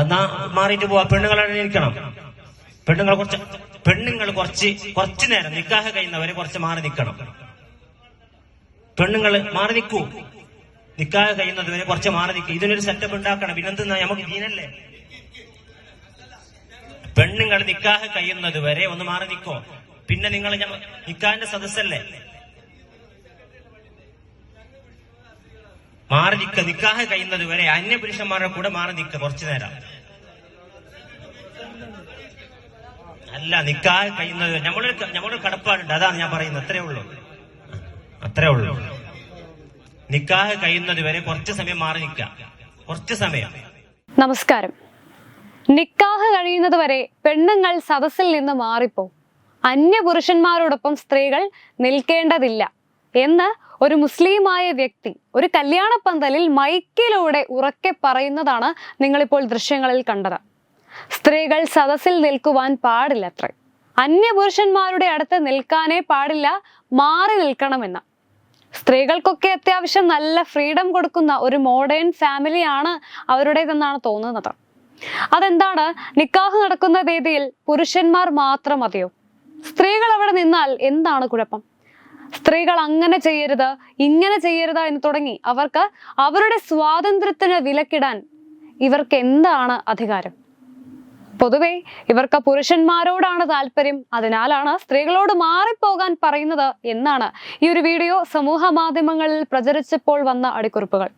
എന്നാ മാറിയിട്ട് പോവാ. പെണ്ണുങ്ങളാണ് ഇരിക്കണം പെണ്ണുങ്ങൾ കുറച്ച് പെണ്ണുങ്ങൾ കുറച്ച് കുറച്ചു നേരം നിക്കാഹ കഴിയുന്നവരെ കുറച്ച് മാറി നിൽക്കണം പെണ്ണുങ്ങൾ മാറി നിൽക്കൂ നിക്കാഹ കഴിയുന്നത് വരെ കുറച്ച് മാറി നിൽക്കും ഇതിനൊരു സെറ്റപ്പ് ഉണ്ടാക്കണം. പിന്നെന്തെന്നാ? നമുക്ക് ദീനല്ലേ? പെണ്ണുങ്ങൾ നിക്കാഹ കഴിയുന്നത് വരെ ഒന്ന് മാറി നിൽക്കോ പിന്നെ നിങ്ങൾ നിക്കാഹിന്റെ സദസ്സല്ലേ? മാറി നിൽക്ക നിക്കാഹ് കഴിയുന്നത് വരെ അന്യ പുരുഷന്മാരുടെ കൂടെ മാറി നിൽക്കുക കുറച്ചു നേരം. അല്ല നിക്കാഹ് കഴിയുന്നത് നമ്മളൊരു നമ്മളൊരു കടപ്പാടുണ്ട്. അതാണ് ഞാൻ പറയുന്നത്. അത്രേ ഉള്ളൂ. അത്രേ ഉള്ളൂ. നിക്കാഹ് കഴിയുന്നത് വരെ കുറച്ച് സമയം മാറി നിൽക്കുക. കുറച്ച് സമയം. നമസ്കാരം. നിക്കാഹ് കഴിയുന്നത് വരെ പെണ്ണുങ്ങൾ സദസ്സിൽ നിന്ന് മാറിപ്പോ അന്യ അന്യപുരുഷന്മാരോടൊപ്പം സ്ത്രീകൾ നിൽക്കേണ്ടതില്ല. എന്ന് ഒരു മുസ്ലിമായ വ്യക്തി ഒരു കല്യാണ പന്തലിൽ മൈക്കിലൂടെ ഉറക്കെ പറയുന്നതാണ് നിങ്ങളിപ്പോൾ ദൃശ്യങ്ങളിൽ കണ്ടത്. സ്ത്രീകൾ സദസ്സിൽ നിൽക്കുവാൻ പാടില്ലത്രേ. അന്യപുരുഷന്മാരുടെ അടുത്ത് നിൽക്കാനേ പാടില്ല മാറി നിൽക്കണമെന്ന്. സ്ത്രീകൾക്കൊക്കെ അത്യാവശ്യം നല്ല ഫ്രീഡം കൊടുക്കുന്ന ഒരു മോഡേൺ ഫാമിലിയാണ് അവരുടേതെന്നാണ് തോന്നുന്നത്. അതെന്താണ്? നിക്കാഹ് നടക്കുന്ന വേദിയിൽ പുരുഷന്മാർ മാത്രം മതിയോ? സ്ത്രീകൾ അവിടെ നിന്നാൽ എന്താണ് കുഴപ്പം? സ്ത്രീകൾ അങ്ങനെ ചെയ്യരുത് ഇങ്ങനെ ചെയ്യരുത് എന്ന് തുടങ്ങി. അവർക്ക് അവരുടെ സ്വാതന്ത്ര്യത്തിന് വിലക്കിടാൻ ഇവർക്ക് എന്താണ് അധികാരം? പൊതുവെ ഇവർക്ക് പുരുഷന്മാരോടാണ് താല്പര്യം. അതിനാലാണ് സ്ത്രീകളോട് മാറിപ്പോകാൻ പറയുന്നത് എന്നാണ് ഈ ഒരു വീഡിയോ സമൂഹ മാധ്യമങ്ങളിൽ പ്രചരിച്ചപ്പോൾ വന്ന അടിക്കുറിപ്പുകൾ.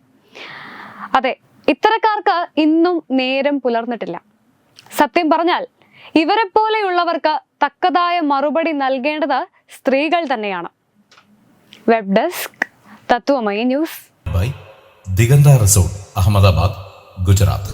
അതെ ഇത്തരക്കാർക്ക് ഇന്നും നേരം പുലർന്നിട്ടില്ല. സത്യം പറഞ്ഞാൽ ഇവരെ പോലെയുള്ളവർക്ക് തക്കതായ മറുപടി നൽകേണ്ടത് സ്ത്രീകൾ തന്നെയാണ്. Web desk Tatwamayi news by Diganta resort Ahmedabad Gujarat